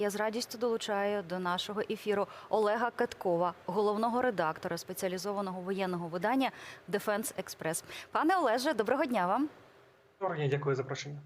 Я з радістю долучаю до нашого ефіру Олега Каткова, головного редактора спеціалізованого воєнного видання Дефенс Експрес. Пане Олеже, доброго дня вам. Доброго дня, дякую за запрошення.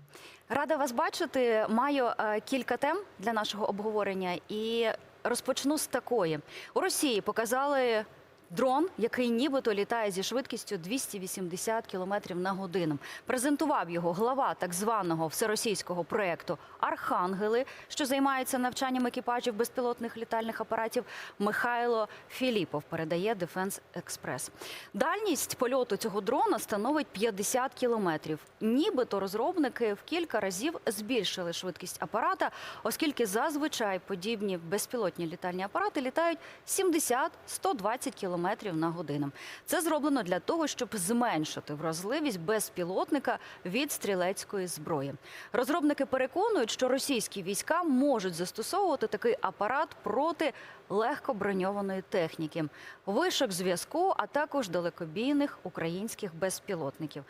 Рада вас бачити. Маю е, кілька тем для нашого обговорення і розпочну з такої: у Росії показали. Дрон, який нібито літає зі швидкістю 280 км на годину, презентував його глава так званого всеросійського проекту Архангели, що займається навчанням екіпажів безпілотних літальних апаратів. Михайло Філіпов передає Дефенс Експрес. Дальність польоту цього дрона становить 50 кілометрів. Нібито розробники в кілька разів збільшили швидкість апарата, оскільки зазвичай подібні безпілотні літальні апарати літають 70-120 км на годину. Це зроблено для того, щоб зменшити вразливість безпілотника від стрілецької зброї. Розробники переконують, що російські війська можуть застосовувати такий апарат проти легкоброньованої техніки, вишок зв'язку, а також далекобійних українських безпілотників.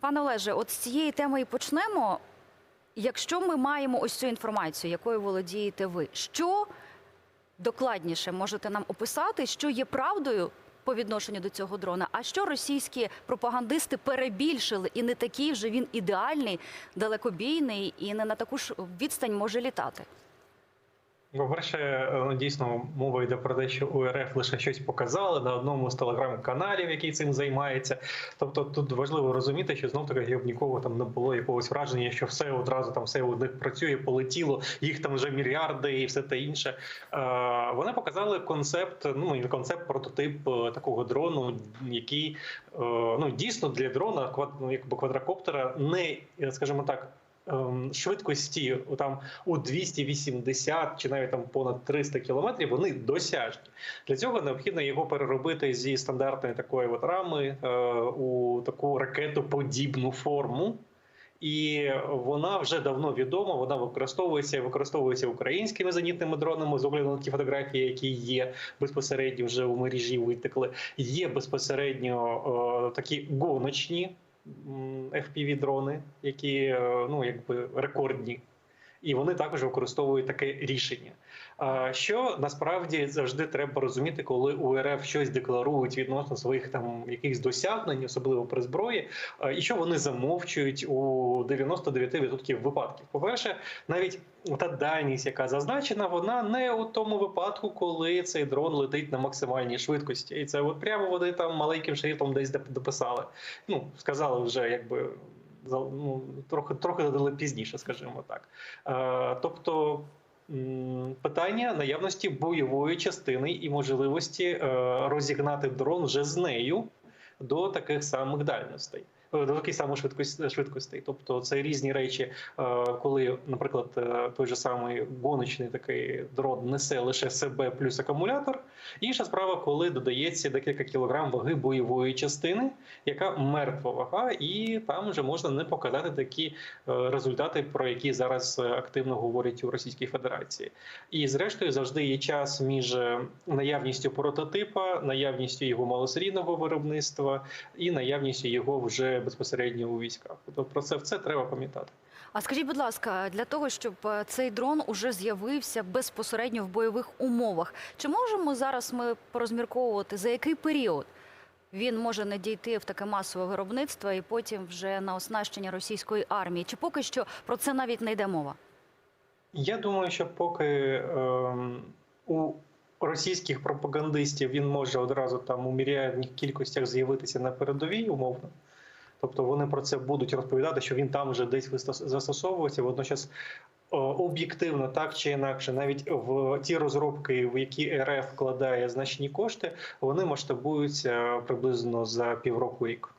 Пане Олеже, от з цієї теми і почнемо. Якщо ми маємо ось цю інформацію, якою володієте ви, що докладніше можете нам описати, що є правдою по відношенню до цього дрона, а що російські пропагандисти перебільшили, і не такий вже він ідеальний, далекобійний і не на таку ж відстань може літати. По-перше, ну, дійсно мова йде про те, що УРФ лише щось показали на одному з телеграм-каналів, який цим займається. Тобто тут важливо розуміти, що знов таки в нікого там не було якогось враження, що все одразу там все у них працює, полетіло, їх там вже мільярди і все те інше. Е, Вони показали концепт, ну і концепт, прототип е, такого дрону, який е, ну дійсно для дрона, ну, якби квадрокоптера, не е, скажімо так. Ем, Швидкості там у 280 чи навіть там понад 300 кілометрів вони досяжні. Для цього необхідно його переробити зі стандартної такої от рами е, у таку ракетоподібну форму. І вона вже давно відома. Вона використовується, використовується українськими зенітними дронами з огляду на ті фотографії, які є безпосередньо вже у мережі витекли. Є безпосередньо е, такі гоночні fpv дрони, які е, ну якби рекордні. І вони також використовують таке рішення. Що насправді завжди треба розуміти, коли УРФ щось декларують відносно своїх там якихось досягнень, особливо при зброї, і що вони замовчують у 99% випадків. По перше, навіть та дальність, яка зазначена, вона не у тому випадку, коли цей дрон летить на максимальній швидкості, і це от прямо вони там маленьким шрифтом десь дописали. Ну сказали вже, якби ну, трохи трохи додали пізніше, скажімо так. Е, тобто. Питання наявності бойової частини і можливості е, розігнати дрон вже з нею до таких самих дальностей, до таких самих швидкос- швидкостей. Тобто це різні речі, е, коли, наприклад, е, той же самий гоночний такий дрон несе лише себе плюс акумулятор. Інша справа, коли додається декілька кілограм ваги бойової частини, яка мертва вага, і там вже можна не показати такі е, результати, про які зараз активно говорять у Російській Федерації. І зрештою завжди є час між наявністю прототипа, наявністю його малосерійного виробництва і наявністю його вже безпосередньо у військах. Тобто про це все треба пам'ятати. А скажіть, будь ласка, для того, щоб е, цей дрон уже з'явився безпосередньо в бойових умовах, чи можемо зараз ми порозмірковувати за який період він може надійти в таке масове виробництво і потім вже на оснащення російської армії? Чи поки що про це навіть не йде мова? Я думаю, що поки ем, у російських пропагандистів він може одразу там у міріадних кількостях з'явитися на передовій, умовно. Тобто вони про це будуть розповідати, що він там вже десь застосовується. Водночас об'єктивно, так чи інакше, навіть в ті розробки, в які РФ вкладає значні кошти, вони масштабуються приблизно за півроку рік.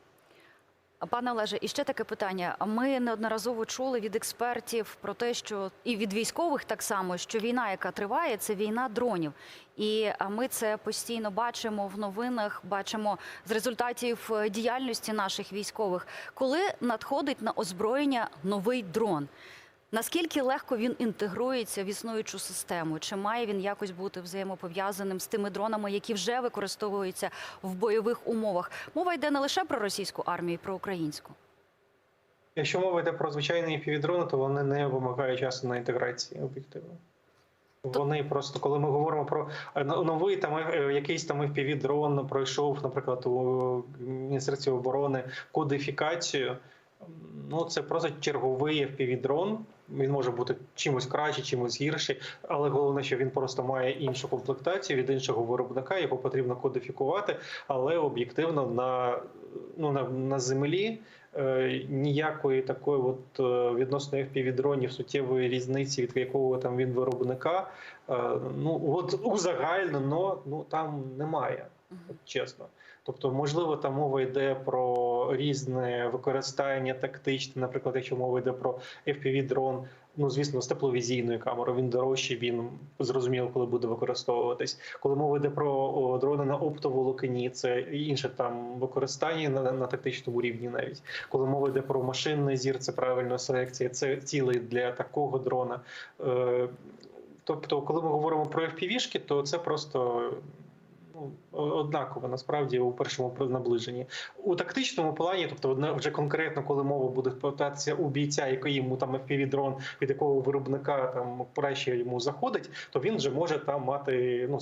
Пане Олеже, і ще таке питання. Ми неодноразово чули від експертів про те, що і від військових так само, що війна, яка триває, це війна дронів. І ми це постійно бачимо в новинах, бачимо з результатів е, діяльності наших військових, коли надходить на озброєння новий дрон. Наскільки легко він інтегрується в існуючу систему? Чи має він якось бути взаємопов'язаним з тими дронами, які вже використовуються в бойових умовах? Мова йде не лише про російську армію, і про українську. Якщо мова йде про звичайні півдрони, то вони не вимагають часу на інтеграції об'єктивно. Вони просто, коли ми говоримо про е, новий там е, якийсь там fpv дрон пройшов, наприклад, у Міністерстві оборони кодифікацію. Ну, це просто черговий fpv дрон. Він може бути чимось краще, чимось гірше, але головне, що він просто має іншу комплектацію від іншого виробника, його потрібно кодифікувати, але об'єктивно на, ну, на, на землі е, ніякої такої от е, відносно fpv дронів суттєвої різниці, від якого там він виробника. е, Ну от узагальнено, ну там немає, чесно. Тобто, можливо, там мова йде про різне використання тактичне, наприклад, якщо мова йде про fpv дрон. Ну, звісно, з тепловізійною камерою він дорожчий, він зрозуміло, коли буде використовуватись. Коли мова йде про дрони на оптоволокні, це інше там використання на, на тактичному рівні, навіть коли мова йде про машинний зір, це правильна селекція, це цілий для такого дрона. Е, тобто, коли ми говоримо про FPV-шки, то це просто. Ну, Однаково насправді у першому наближенні. У тактичному плані, тобто вже конкретно, коли мова буде питатися у бійця, який йому там fpv дрон від якого виробника там краще йому заходить, то він вже може там мати ну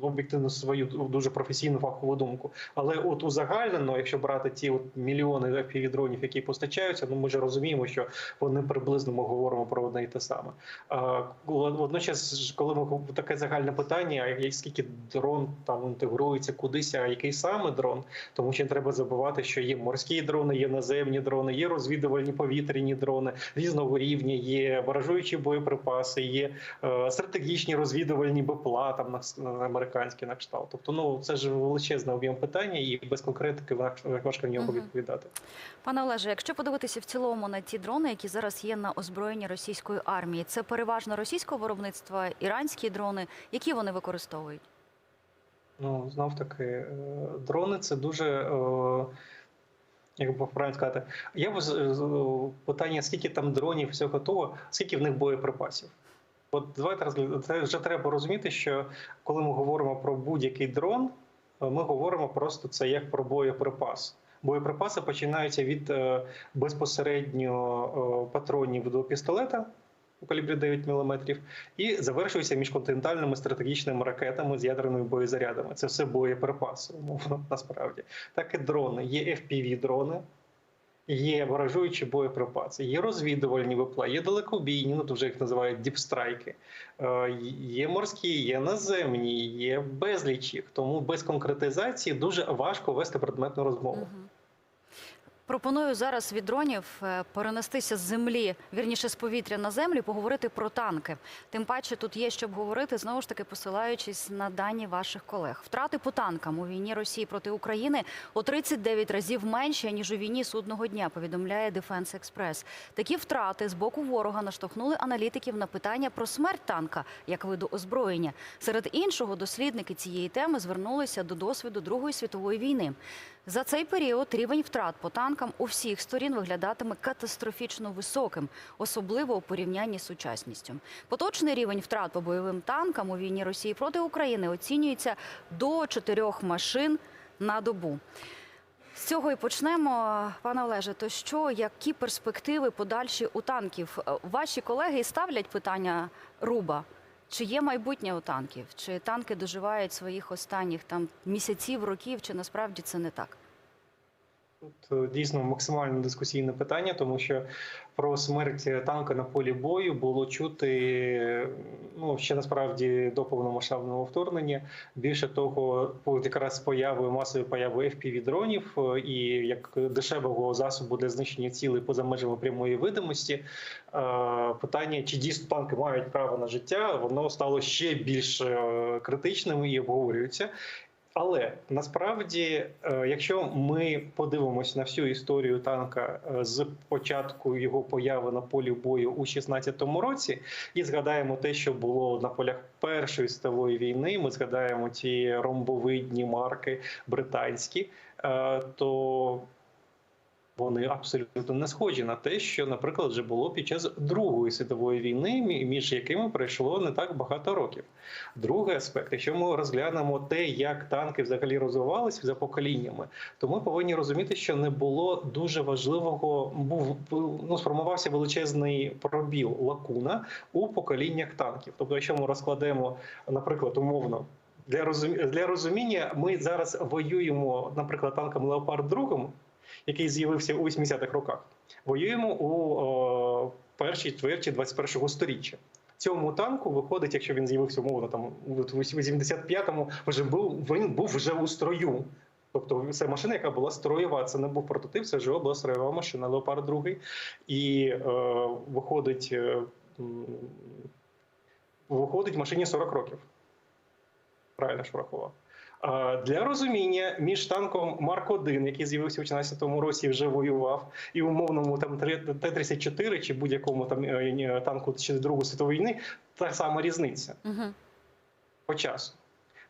об'єктивно свою дуже професійну фахову думку. Але от узагальнено, якщо брати ті от мільйони дронів, які постачаються, ну ми вже розуміємо, що вони приблизно ми говоримо про одне і те саме. А, Водночас, ж, коли ми таке загальне питання, скільки дрон там інтегрується кудись, а який саме дрон, тому що не треба забувати, що є морські дрони, є наземні дрони, є розвідувальні повітряні дрони різного рівня, є баражуючі боєприпаси, є е, стратегічні розвідувальні БПЛА, там на, на американські на кшталт. Тобто, ну це ж величезний об'єм питання, і без конкретики важ- важко на нього відповідати. Пане Олеже, якщо подивитися в цілому на ті дрони, які зараз є на озброєнні російської армії, це переважно російського виробництва, іранські дрони, які вони використовують? Ну, знов таки, е, дрони це дуже. е, Як би правильно сказати, я б питання, скільки там дронів, все готово, скільки в них боєприпасів. От давайте розглядати. Це вже треба розуміти, що коли ми говоримо про будь-який дрон, ми говоримо просто це як про боєприпас. Боєприпаси починаються від е, безпосередньо е, патронів до пістолета у калібрі 9 мм і завершується міжконтинентальними стратегічними ракетами з ядерними боєзарядами. Це все боєприпаси, умовно, насправді. Так і дрони. Є FPV-дрони, є ворожуючі боєприпаси, є розвідувальні випла, є далекобійні, ну то вже їх називають діпстрайки, е, є морські, є наземні, є безліч. Тому без конкретизації дуже важко вести предметну розмову. Пропоную зараз від дронів е, перенестися з землі, вірніше з повітря на землю, поговорити про танки. Тим паче тут є що обговорити, знову ж таки посилаючись на дані ваших колег. Втрати по танкам у війні Росії проти України у 39 разів менші ніж у війні судного дня. Повідомляє Дефенс Експрес. Такі втрати з боку ворога наштовхнули аналітиків на питання про смерть танка як виду озброєння. Серед іншого, дослідники цієї теми звернулися до досвіду Другої світової війни. За цей період рівень втрат по танкам у всіх сторін виглядатиме катастрофічно високим, особливо у порівнянні з сучасністю. Поточний рівень втрат по бойовим танкам у війні Росії проти України оцінюється до чотирьох машин на добу. З цього і почнемо, пане Олеже. То що, які перспективи подальші у танків? Ваші колеги ставлять питання руба. Чи є майбутнє у танків? Чи танки доживають своїх останніх там місяців, років, чи насправді це не так? Тут е, дійсно максимально дискусійне питання, тому що про смерть танка на полі бою було чути ну ще насправді до повномасштабного вторгнення. Більше того, якраз з появою масової появи fpv дронів е, і як дешевого засобу для знищення цілей поза межами прямої видимості. е, Питання, чи дійсно танки мають право на життя, воно стало ще більш критичним і обговорюється. Але насправді, е, якщо ми подивимось на всю історію танка е, з початку його появи на полі бою у 16-му році, і згадаємо те, що було на полях Першої світової війни, ми згадаємо ті ромбовидні марки британські, е, то Вони абсолютно не схожі на те, що, наприклад, вже було під час Другої світової війни, між якими пройшло не так багато років. Другий аспект, якщо ми розглянемо те, як танки взагалі розвивалися за поколіннями, то ми повинні розуміти, що не було дуже важливого, був ну сформувався величезний пробіл лакуна у поколіннях танків. Тобто, якщо ми розкладемо, наприклад, умовно. Для розумі... для розуміння ми зараз воюємо, наприклад, танком Леопард 2, який з'явився у 80-х роках. Воюємо у о, першій чверті 21-го сторіччя. Цьому танку виходить, якщо він з'явився умовно там у 85-му, вже був він був вже у строю. Тобто це машина, яка була строєва. Це не був прототип, це вже була строєва машина Леопард 2. І е, виходить, е, виходить машині 40 років. Правильно ж врахував. Для розуміння між танком Марк 1 який з'явився у 2014 році, і вже воював, і умовному там Т-34 чи будь-якому там е, танку ще Другої світової війни, та сама різниця Угу. по часу.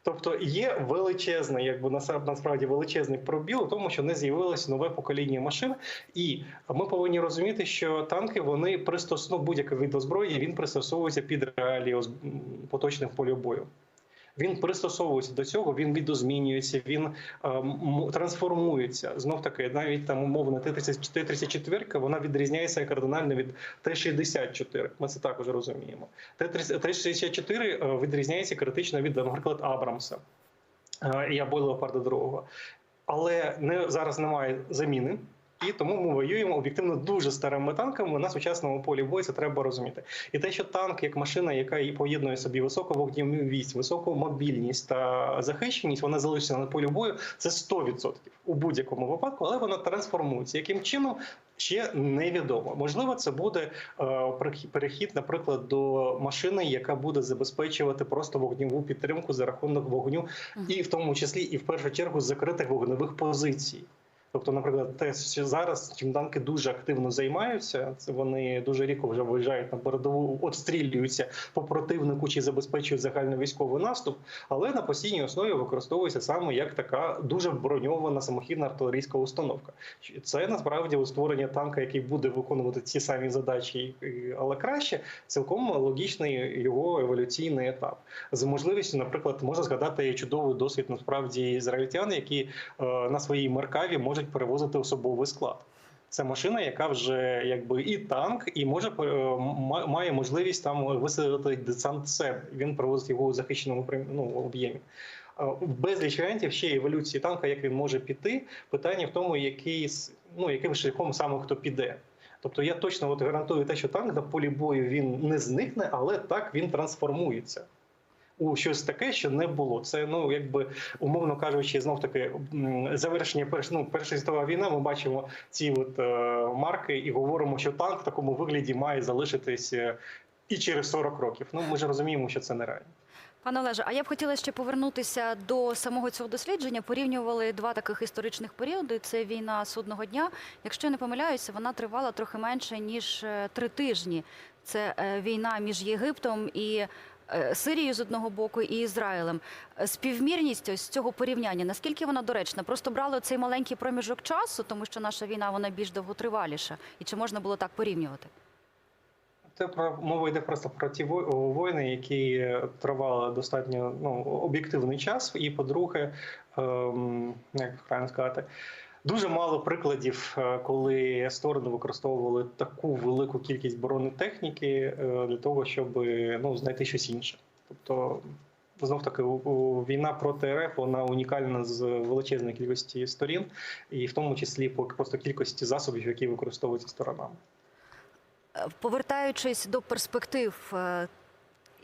Тобто є величезний, якби насправді насправді величезний пробіл у тому, що не з'явилось нове покоління машин, і ми повинні розуміти, що танки вони пристосовують будь-який вид озброєння, він пристосовується під реалії поточних полів бою. Він пристосовується до цього, він відозмінюється, він е, трансформується. Знов таки, навіть там умовно Т-34, вона відрізняється кардинально від Т-64. Ми це також розуміємо. Т-30 Т-64 е, відрізняється критично від, наприклад, Абрамса е, і або Леопарда 2. Але не, зараз немає заміни. І тому ми воюємо об'єктивно дуже старими танками на сучасному полі бою. Це треба розуміти. І те, що танк як машина, яка і поєднує собі високу вогнівість, високу мобільність та захищеність, вона залишиться на полі бою. Це 100% у будь-якому випадку, але вона трансформується. Яким чином ще невідомо. Можливо, це буде е, перехід- перехід, наприклад, до машини, яка буде забезпечувати просто вогневу підтримку за рахунок вогню, і в тому числі і в першу чергу закритих вогневих позицій. Тобто, наприклад, те, що зараз чим танки дуже активно займаються, це вони дуже рідко вже виїжджають на передову, обстрілюються по противнику чи забезпечують загальновійськовий наступ, але на постійній основі використовується саме як така дуже броньована самохідна артилерійська установка. Це насправді у створення танка, який буде виконувати ті самі задачі, але краще, цілком логічний його еволюційний етап з можливістю, наприклад, можна згадати чудовий досвід насправді ізраїльтян, які е, на своїй меркаві можуть перевозити особовий склад. Це машина, яка вже якби і танк, і може е, має можливість там висадити десант з себе. Він привозить його у захищеному ну, об'ємі. Е, Безліч варіантів ще еволюції танка, як він може піти. Питання в тому, який ну яким шляхом саме хто піде. Тобто я точно от гарантую те, що танк на полі бою він не зникне, але так він трансформується у щось таке, що не було. Це ну якби умовно кажучи, знов таки завершення ну, Перша світова війна. Ми бачимо ці от е, марки і говоримо, що танк в такому вигляді має залишитись е, і через 40 років. Ну ми ж розуміємо, що це нереально. Пане Олеже, а я б хотіла ще повернутися до самого цього дослідження. Порівнювали два таких історичних періоди. Це війна судного дня. Якщо я не помиляюся, вона тривала трохи менше ніж е, три тижні. Це війна між Єгиптом і Сирією з одного боку і Ізраїлем. Е, Співмірність ось цього порівняння, наскільки вона доречна? Просто брали цей маленький проміжок часу, тому що наша війна вона більш довготриваліша. І чи можна було так порівнювати? Це про мова йде просто про ті воїни, які е, тривали достатньо ну, об'єктивний час. І по-друге, ем, як правильно сказати, дуже мало прикладів, е, коли сторони використовували таку велику кількість бронетехніки е, для того, щоб ну, знайти щось інше. Тобто, знов таки, війна проти РФ вона унікальна з величезної кількості сторін, і в тому числі по просто кількості засобів, які використовуються сторонами. Е, Повертаючись до перспектив е,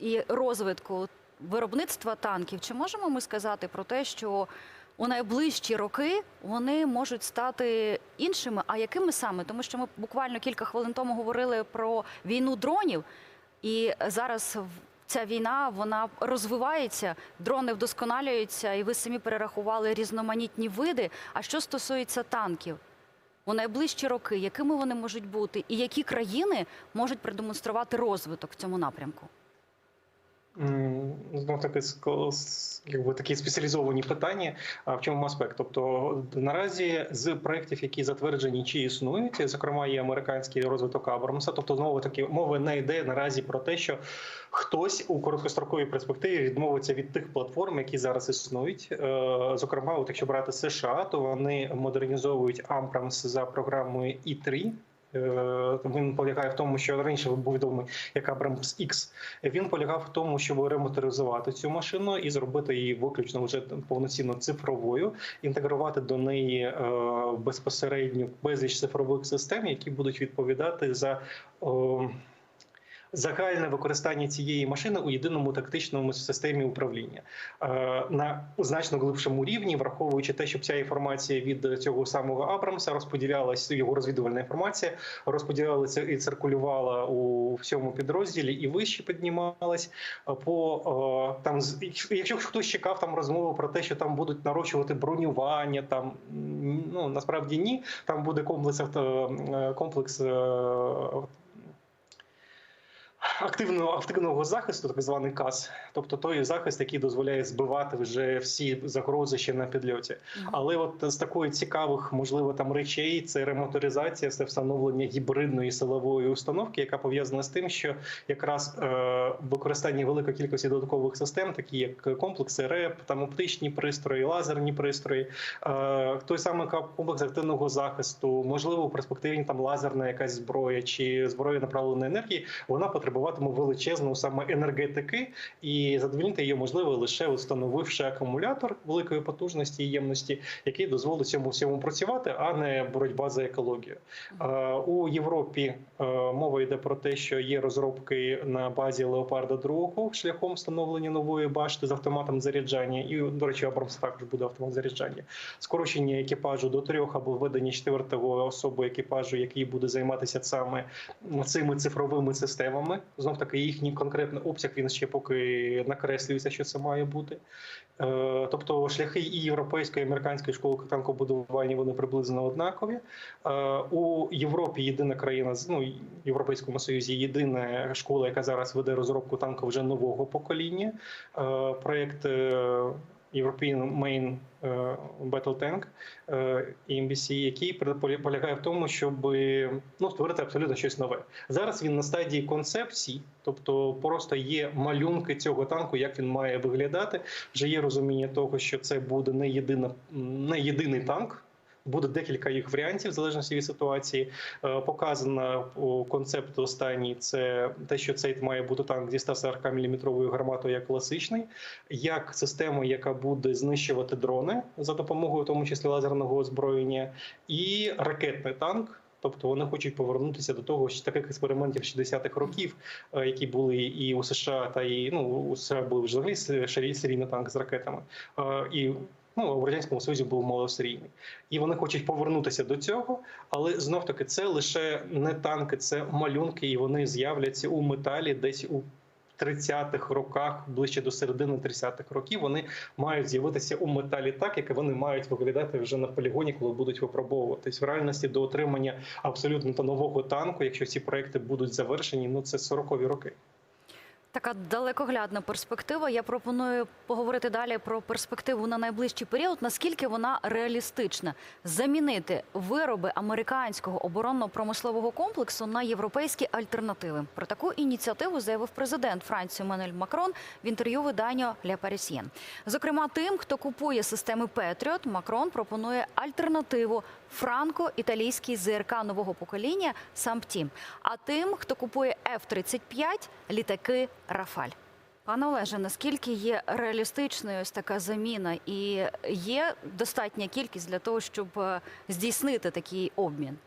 і розвитку виробництва танків, чи можемо ми сказати про те, що у найближчі роки вони можуть стати іншими? А якими саме? Тому що ми буквально кілька хвилин тому говорили про війну дронів, і зараз ця війна вона розвивається, дрони вдосконалюються, і ви самі перерахували різноманітні види. А що стосується танків? у найближчі роки, якими вони можуть бути, і які країни можуть продемонструвати розвиток в цьому напрямку? Знов таки якби такі спеціалізовані питання. А в чому аспект? Тобто наразі з проєктів, які затверджені чи існують, зокрема є американський розвиток Абрамса. Тобто, знову таки мова не йде наразі про те, що хтось у короткостроковій перспективі відмовиться від тих платформ, які зараз існують. Е, Зокрема, от якщо брати США, то вони модернізовують Абрамс за програмою І3. Е, Він полягає в тому, що раніше був відомий як Абрамс X. Він полягав в тому, щоб ремоторизувати цю машину і зробити її виключно вже повноцінно цифровою, інтегрувати до неї е, безпосередньо безліч цифрових систем, які будуть відповідати за. Загальне використання цієї машини у єдиному тактичному системі управління Е, на значно глибшому рівні, враховуючи те, щоб ця інформація від цього самого Абрамса розподілялася, його розвідувальна інформація розподілялася і циркулювала у всьому підрозділі, і вище піднімалась. Е, По е, там, якщо хтось чекав там розмову про те, що там будуть нарощувати бронювання, там ну насправді ні. Там буде комплекс комплекс. Активного активного захисту, так званий КАС, тобто той захист, який дозволяє збивати вже всі загрози ще на підльоті. Але от з такої цікавих, можливо, там речей це ремоторизація, це встановлення гібридної силової установки, яка пов'язана з тим, що якраз е, використання великої кількості додаткових систем, такі як комплекси РЕП, там оптичні пристрої, лазерні пристрої, е, той самий комплекс активного захисту, можливо, у перспективі там лазерна якась зброя чи зброя направленої енергії, вона потребуватиме величезного саме енергетики, і задовольнити її можливо лише встановивши акумулятор великої потужності і ємності, який дозволить цьому всьому працювати, а не боротьба за екологію. У Європі мова йде про те, що є розробки на базі Леопарда 2 шляхом встановлення нової башти з автоматом заряджання, і до речі, Абрамс також буде автомат заряджання, скорочення екіпажу до трьох або введення четвертого особи екіпажу, який буде займатися саме цими цифровими системами. Знов таки їхній конкретний обсяг він ще поки накреслюється, що це має бути. Е, Тобто шляхи і європейської і американської школи танкобудування вони приблизно однакові. Е, У Європі єдина країна ну, Європейському Союзі єдина школа, яка зараз веде розробку танку вже нового покоління. Е, Проєкт European Main е, Battle Tank е, EMBC, який поля- полягає в тому, щоб ну, створити абсолютно щось нове. Зараз він на стадії концепції, тобто просто є малюнки цього танку, як він має виглядати. Вже є розуміння того, що це буде не єдина не єдиний танк. Буде декілька їх варіантів в залежності від ситуації. Е, Показано по концепту останній це те, що цей має бути танк зі 140 мм гарматою як класичний, як система, яка буде знищувати дрони за допомогою, в тому числі лазерного озброєння, і ракетний танк. Тобто вони хочуть повернутися до того що таких експериментів 60-х років, е, які були і у США, та і ну у США були взагалі серій- серійний танк з ракетами. Е, І ну у радянському союзі був малосерійний. І вони хочуть повернутися до цього, але знов таки це лише не танки, це малюнки, і вони з'являться у металі десь у 30-х роках, ближче до середини 30-х років, вони мають з'явитися у металі так, як вони мають виглядати вже на полігоні, коли будуть випробовуватись. В реальності до отримання абсолютно нового танку, якщо ці проекти будуть завершені, ну це 40-ві роки. Така далекоглядна перспектива. Я пропоную поговорити далі про перспективу на найближчий період. Наскільки вона реалістична замінити вироби американського оборонно-промислового комплексу на європейські альтернативи? Про таку ініціативу заявив президент Франції Манель Макрон в інтерв'ю виданню «Ля Парісьєн». Зокрема, тим, хто купує системи Петріот, Макрон пропонує альтернативу франко-італійський ЗРК нового покоління Самптім. А тим, хто купує F-35, літаки Рафаль. Пане Олеже, наскільки є реалістичною ось така заміна, і є достатня кількість для того, щоб е, здійснити такий обмін?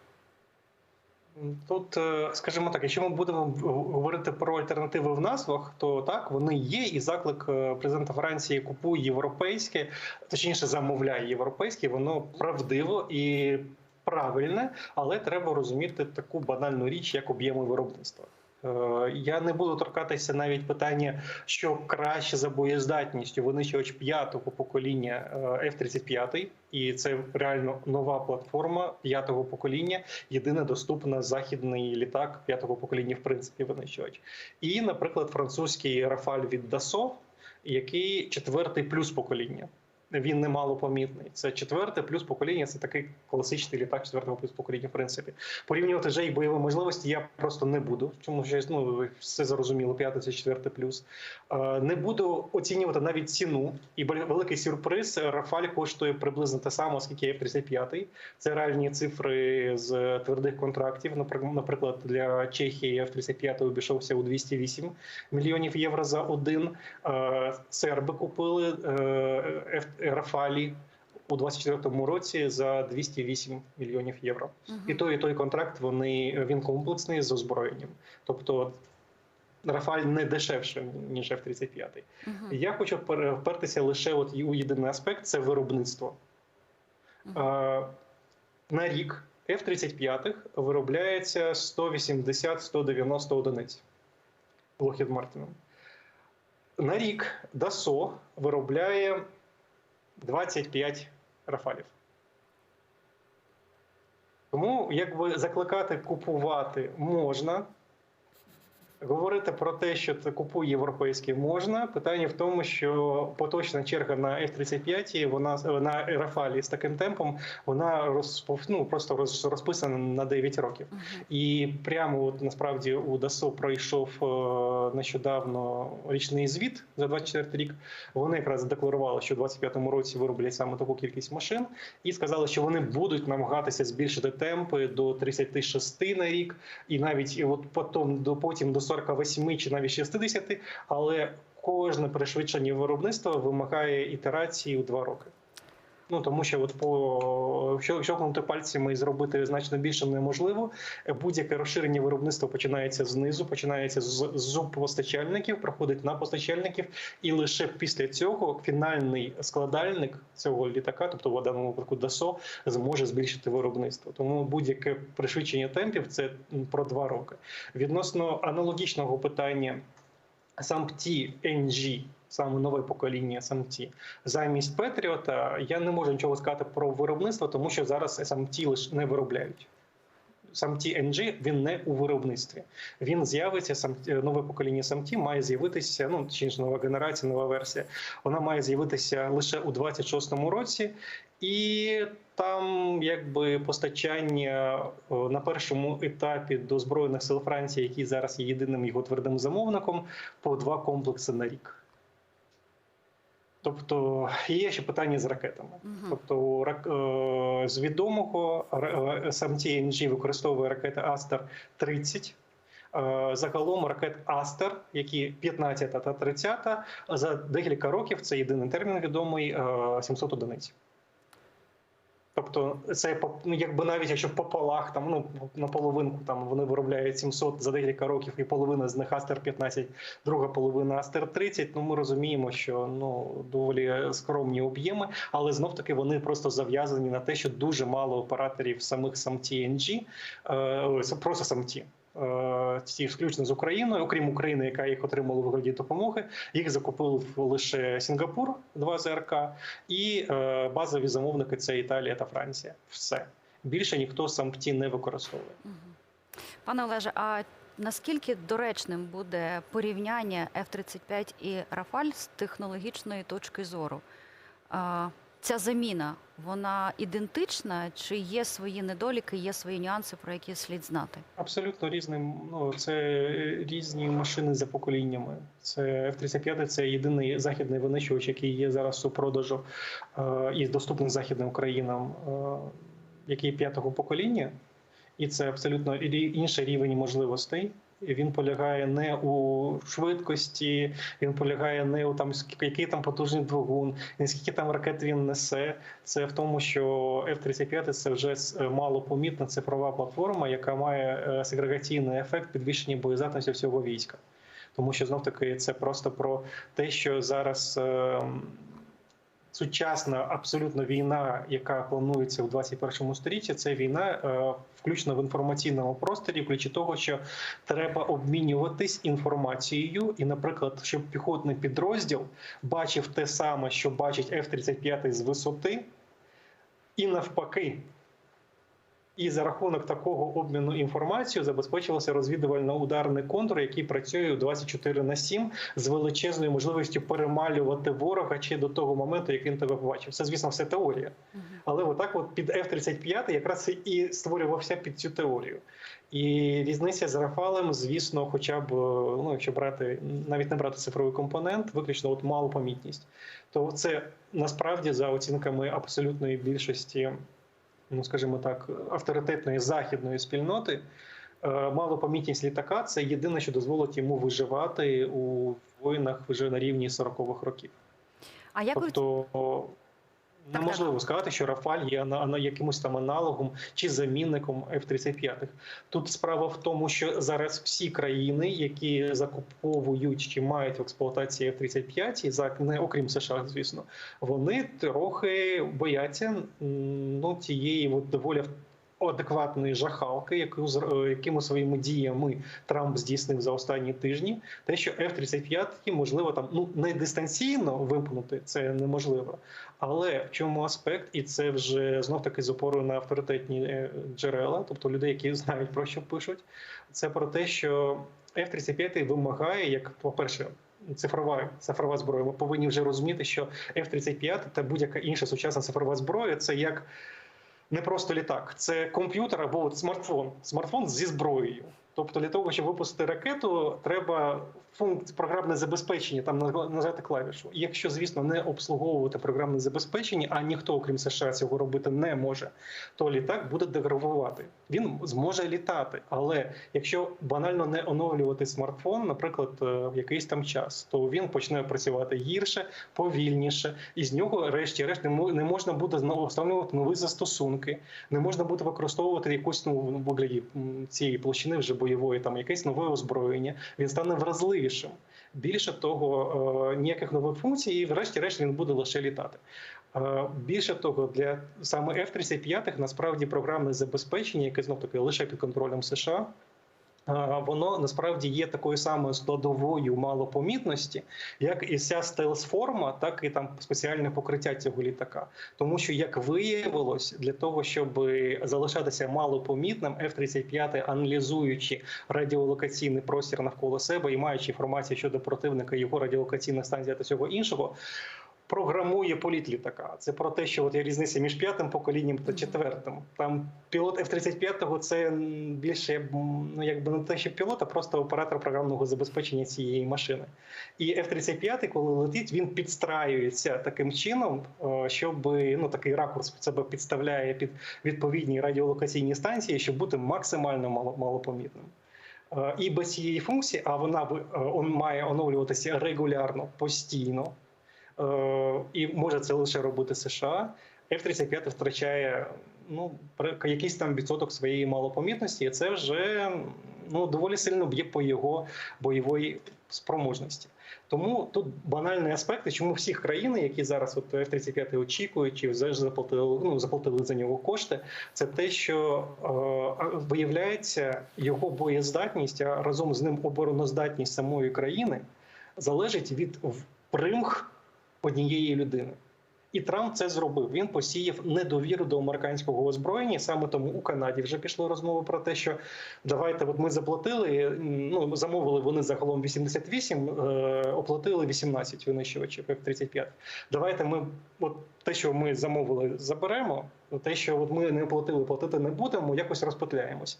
Тут, е, скажімо так, якщо ми будемо говорити про альтернативи в назвах, то так вони є, і заклик е, президента Франції купує європейське, точніше замовляє європейське, воно правдиво і правильне, але треба розуміти таку банальну річ, як об'єми виробництва. Е, Я не буду торкатися навіть питання, що краще за боєздатністю винищувач п'ятого покоління е, F-35, і це реально нова платформа п'ятого покоління, єдине доступна західний літак п'ятого покоління, в принципі, винищувач. І, наприклад, французький Рафаль від Dassault, який четвертий плюс покоління. Він немалопомітний. Це четверте плюс покоління. Це такий класичний літак четвертого плюс покоління. В принципі, порівнювати вже і бойові можливості я просто не буду. Чому що ну все зрозуміло, п'яте це четверте плюс. Е, Не буду оцінювати навіть ціну. І великий сюрприз. Рафаль коштує приблизно те саме, скільки F-35. Це реальні цифри з твердих контрактів. Наприк- Наприклад, для Чехії F-35 обійшовся у 208 мільйонів євро за один. Е, Серби купили е, Рафалі у 24-му році за 208 мільйонів євро. І той, і той контракт вони він комплексний з озброєнням. Тобто Рафаль не дешевше ніж F-35. Мгм. Я хочу впертися лише от у єдиний аспект це виробництво. Е, На рік F-35 виробляється 180-190 одиниць Lockheed Martin. На рік Dassault виробляє 25 рафалів. Тому якби закликати купувати можна. Говорити про те, що це купує європейський можна. Питання в тому, що поточна черга на F-35, вона на Рафалі з таким темпом, вона розпов... ну, просто роз- розписана на 9 років. Мгм. І прямо от насправді у ДАСО пройшов е, нещодавно річний звіт за 24 рік. Вони якраз задекларували, що у 25-му році вироблять саме таку кількість машин, і сказали, що вони будуть намагатися збільшити темпи до 36 на рік, і навіть і от потім до потім до 48 чи навіть 60, але кожне пришвидшення виробництва вимагає ітерації у 2 роки. Ну тому що от по що- щелкнути пальцями і зробити значно більше неможливо. Будь-яке розширення виробництва починається знизу, починається з з постачальників, проходить на постачальників, і лише після цього фінальний складальник цього літака, тобто в даному випадку ДАСО, зможе збільшити виробництво. Тому будь-яке пришвидшення темпів це про два роки. Відносно аналогічного питання. SAMT NG, саме нове покоління SAMT, замість Петріота, я не можу нічого сказати про виробництво, тому що зараз SAMT лише не виробляють. SAMT NG він не у виробництві. Він з'явиться SAMT, нове покоління SAMT має з'явитися. Ну чи ж нова генерація, нова версія. Вона має з'явитися лише у 26-му році, і там якби постачання на першому етапі до збройних сил Франції, які зараз є єдиним його твердим замовником, по два комплекси на рік. Тобто є ще питання з ракетами. Мгм. Тобто е, з відомого сам TNG використовує ракети Астер 30. Е, Загалом ракет Астер, які 15 та 30, за декілька років це єдиний термін відомий е, 700 одиниць. Тобто, це ну, якби навіть якщо пополах, там ну на половинку там вони виробляють 700 за декілька років, і половина з них Астер 15, друга половина Астер 30, Ну ми розуміємо, що ну доволі скромні об'єми, але знов таки вони просто зав'язані на те, що дуже мало операторів самих сам TNG, е, просто самті. е, Ці включно з Україною, окрім України, яка їх отримала у вигляді допомоги, їх закупив лише Сінгапур, два ЗРК, і е, базові замовники це Італія та Франція. Все більше ніхто самті не використовує. Пане Олеже, а наскільки доречним буде порівняння F-35 і Рафаль з технологічної точки зору? Ця заміна, вона ідентична, чи є свої недоліки, є свої нюанси, про які слід знати? Абсолютно різним. Ну це різні машини за поколіннями. Це F-35 – це єдиний західний винищувач, який є зараз у продажу е, і доступний західним країнам, е, який п'ятого покоління, і це абсолютно інший рівень можливостей. Він полягає не у швидкості, він полягає не у там який там потужний двигун, не скільки там ракет він несе. Це в тому, що F-35 – це вже малопомітна цифрова платформа, яка має е, сегрегаційний ефект підвищення боєздатності всього війська. Тому що знов таки це просто про те, що зараз. е, Сучасна абсолютно війна, яка планується у 21 столітті, це війна е, включно в інформаційному просторі, включно того, що треба обмінюватись інформацією, і, наприклад, щоб піхотний підрозділ бачив те саме, що бачить F-35 з висоти, і навпаки. І за рахунок такого обміну інформацією забезпечився розвідувально-ударний контур, який працює 24 на 7 з величезною можливістю перемалювати ворога чи до того моменту, як він тебе побачив. Це, звісно, все теорія. Але отак, от під F-35 якраз і створювався під цю теорію. І різниця з Рафалем, звісно, хоча б ну, якщо брати навіть не брати цифровий компонент, виключно от малу помітність, то це насправді за оцінками абсолютної більшості, ну скажімо так, авторитетної західної спільноти. е, Малопомітність літака це єдине, що дозволить йому виживати у воїнах вже на рівні 40-х років. А як Тобто неможливо сказати, що Рафаль є ана- якимось там аналогом чи замінником F-35. Тут справа в тому, що зараз всі країни, які закуповують чи мають в експлуатації F-35, і за не окрім США, звісно, вони трохи бояться ну тієї от доволі адекватної жахалки, яку зр- е, якими своїми діями Трамп здійснив за останні тижні. Те, що F-35 можливо там ну не дистанційно вимкнути, це неможливо. Але в чому аспект, і це вже знов таки з опорою на авторитетні е, джерела, тобто людей, які знають про що пишуть, це про те, що F-35 вимагає, як по-перше, цифрова цифрова зброя. Ми повинні вже розуміти, що F-35 та будь-яка інша сучасна цифрова зброя це як не просто літак, це комп'ютер або смартфон. Смартфон зі зброєю. Тобто для того, щоб випустити ракету, треба функція програмне забезпечення, там нажати клавішу. Якщо, звісно, не обслуговувати програмне забезпечення, а ніхто, окрім США, цього робити не може, то літак буде деградувати. Він зможе літати, але якщо банально не оновлювати смартфон, наприклад, е, в якийсь там час, то він почне працювати гірше, повільніше, і з нього, решті-решт, не мо- не можна буде встановлювати нові застосунки, не можна буде використовувати якусь ну, вигляді цієї площини вже бойової, там якесь нове озброєння. Він стане вразливішим. Більше того, е, ніяких нових функцій, і врешті-решт він буде лише літати. Е, Більше того, для саме F-35 насправді програмне забезпечення, яке знов таки лише під контролем США. Е, Воно насправді є такою самою складовою малопомітності, як і вся стелс-форма, так і там спеціальне покриття цього літака. Тому що, як виявилось, для того, щоб залишатися малопомітним, F-35, аналізуючи радіолокаційний простір навколо себе і маючи інформацію щодо противника, його радіолокаційних станцій та всього іншого. Програмує політ літака. Це про те, що от є різниця між п'ятим поколінням та четвертим. Там пілот F-35 це більше ну якби не те, що пілот, а просто оператор програмного забезпечення цієї машини. І F-35, коли летить, він підстраюється таким чином, е, щоб ну такий ракурс під себе підставляє під відповідні радіолокаційні станції, щоб бути максимально мало, малопомітним. Е, І без цієї функції, а вона е, он має оновлюватися регулярно, постійно, і може це лише робити США. F-35 втрачає ну, якийсь там відсоток своєї малопомітності, і це вже ну, доволі сильно б'є по його бойової спроможності. Тому тут банальний аспект, чому всі країни, які зараз от F-35 очікують, чи вже заплатили, ну, заплатили за нього кошти, це те, що е, виявляється його боєздатність, а разом з ним обороноздатність самої країни залежить від примх однієї людини. І Трамп це зробив. Він посіяв недовіру до американського озброєння. Саме тому у Канаді вже пішли розмови про те, що давайте, от ми заплатили. Ну замовили вони загалом 88, е, оплатили 18 винищувачів F-35. Давайте ми, от те, що ми замовили, заберемо. Те, що от ми не оплатили, платити не будемо, якось розпетляємось.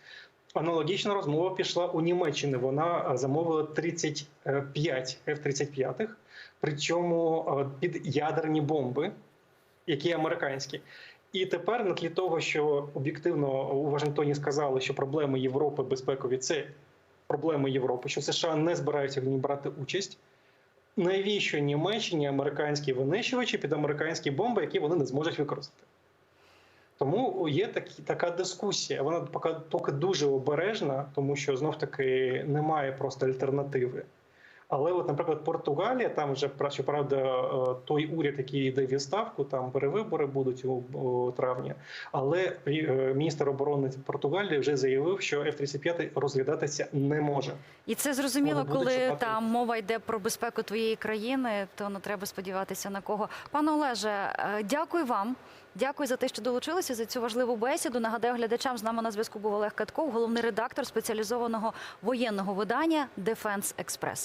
Аналогічна розмова пішла у Німеччині. Вона е, замовила 35 F-35, причому е, під ядерні бомби, які американські. І тепер, на тлі того, що об'єктивно у Вашингтоні сказали, що проблеми Європи безпекові це проблеми Європи, що США не збираються в ній брати участь. Навіщо Німеччині американські винищувачі під американські бомби, які вони не зможуть використати? Тому є такі, така дискусія. Вона поки, поки дуже обережна, тому що знов таки немає просто альтернативи. Але, от, наприклад, Португалія, там вже щоправда, е, той уряд, який йде в відставку, там перевибори будуть у, травні. Але е, міністр оборони Португалії вже заявив, що F-35 розглядатися не може. І це зрозуміло, коли шукати- там мова йде про безпеку твоєї країни, то не треба сподіватися на кого. Пане Олеже, е, дякую вам. Дякую за те, що долучилися за цю важливу бесіду. Нагадаю глядачам, з нами на зв'язку був Олег Катков, головний редактор спеціалізованого воєнного видання Дефенс Експрес.